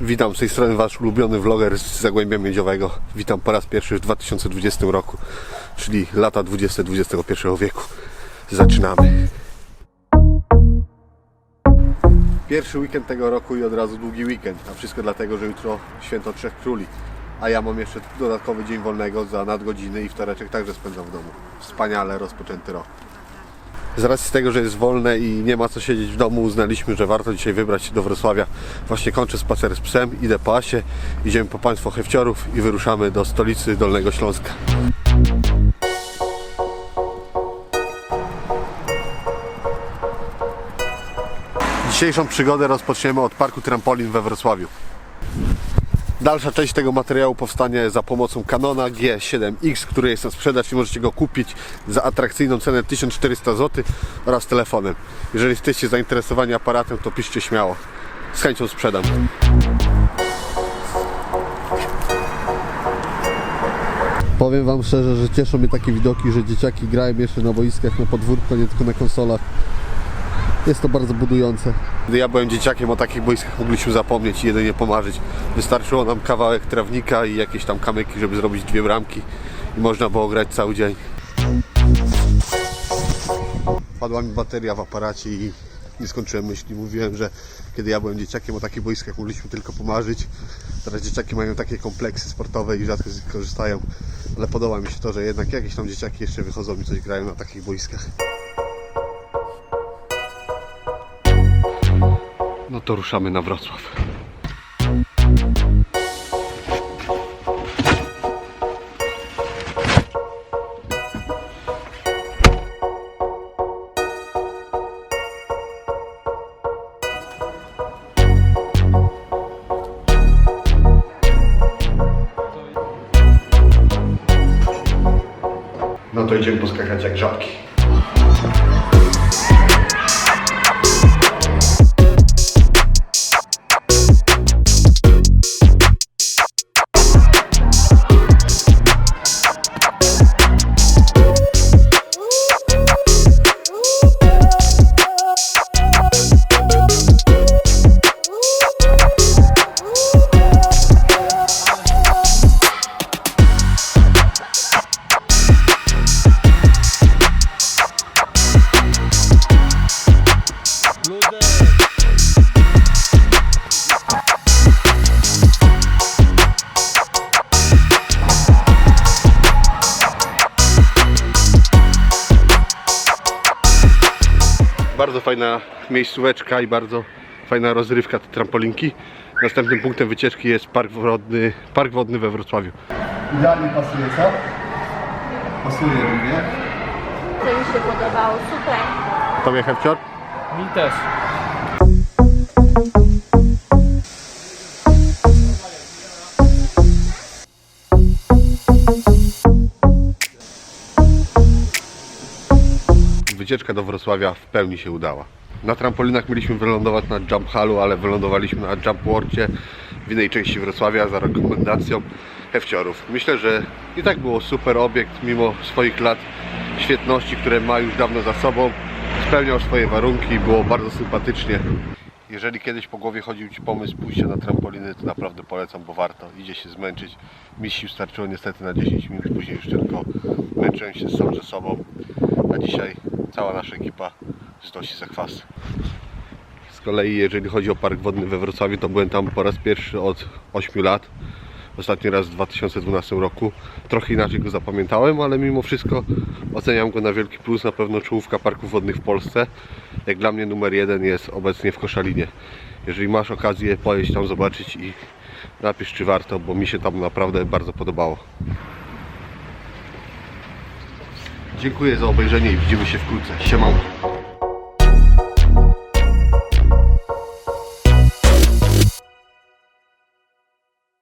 Witam z tej strony Wasz ulubiony vloger z Zagłębia Miedziowego. Witam po raz pierwszy w 2020 roku, czyli lata 20 XXI wieku. Zaczynamy. Pierwszy weekend tego roku i od razu długi weekend, a wszystko dlatego, że jutro święto Trzech Króli. A ja mam jeszcze dodatkowy dzień wolnego za nadgodziny i wtoreczek także spędzam w domu. Wspaniale rozpoczęty rok. Z racji tego, że jest wolne i nie ma co siedzieć w domu, uznaliśmy, że warto dzisiaj wybrać się do Wrocławia. Właśnie kończę spacer z psem, idę po Asie, idziemy po państwo Hewciorów i wyruszamy do stolicy Dolnego Śląska. Dzisiejszą przygodę rozpoczniemy od parku trampolin we Wrocławiu. Dalsza część tego materiału powstanie za pomocą Canona G7X, który jest na sprzedaż i możecie go kupić za atrakcyjną cenę 1400 zł oraz telefonem. Jeżeli jesteście zainteresowani aparatem, to piszcie śmiało. Z chęcią sprzedam. Powiem Wam szczerze, że cieszą mnie takie widoki, że dzieciaki grają jeszcze na boiskach, na podwórku, nie tylko na konsolach. Jest to bardzo budujące. Gdy ja byłem dzieciakiem, o takich boiskach mogliśmy zapomnieć i jedynie pomarzyć. Wystarczyło nam kawałek trawnika i jakieś tam kamyki, żeby zrobić dwie bramki i można było grać cały dzień. Padła mi bateria w aparacie i nie skończyłem myśli. Mówiłem, że kiedy ja byłem dzieciakiem, o takich boiskach mogliśmy tylko pomarzyć. Teraz dzieciaki mają takie kompleksy sportowe i rzadko z nich korzystają. Ale podoba mi się to, że jednak jakieś tam dzieciaki jeszcze wychodzą i coś grają na takich boiskach. No to ruszamy na Wrocław. No to idziemy poskakać jak żabki. Bardzo fajna miejscóweczka i bardzo fajna rozrywka te trampolinki. Następnym punktem wycieczki jest park wodny, park wodny we Wrocławiu. Idealnie pasuje, co? Pasuje, nie? To mi się podobało, super. Tobie Hepcior? Mi też. Wycieczka do Wrocławia w pełni się udała. Na trampolinach mieliśmy wylądować na Jump Hallu, ale wylądowaliśmy na Jump Worcie w innej części Wrocławia za rekomendacją Hewciorów. Myślę, że i tak było super obiekt, mimo swoich lat świetności, które ma już dawno za sobą. Spełniał swoje warunki i było bardzo sympatycznie. Jeżeli kiedyś po głowie chodził Ci pomysł pójścia na trampoliny, to naprawdę polecam, bo warto. Idzie się zmęczyć. Mi sił starczyło niestety na 10 minut, później już tylko męczyłem się sam ze sobą. A dzisiaj cała nasza ekipa znosi zakwasy. Z kolei jeżeli chodzi o park wodny we Wrocławiu, to byłem tam po raz pierwszy od 8 lat. Ostatni raz w 2012 roku. Trochę inaczej go zapamiętałem, ale mimo wszystko oceniam go na wielki plus. Na pewno czołówka parków wodnych w Polsce. Jak dla mnie numer jeden jest obecnie w Koszalinie. Jeżeli masz okazję pojeść tam zobaczyć i napisz czy warto, bo mi się tam naprawdę bardzo podobało. Dziękuję za obejrzenie i widzimy się wkrótce. Siemanko.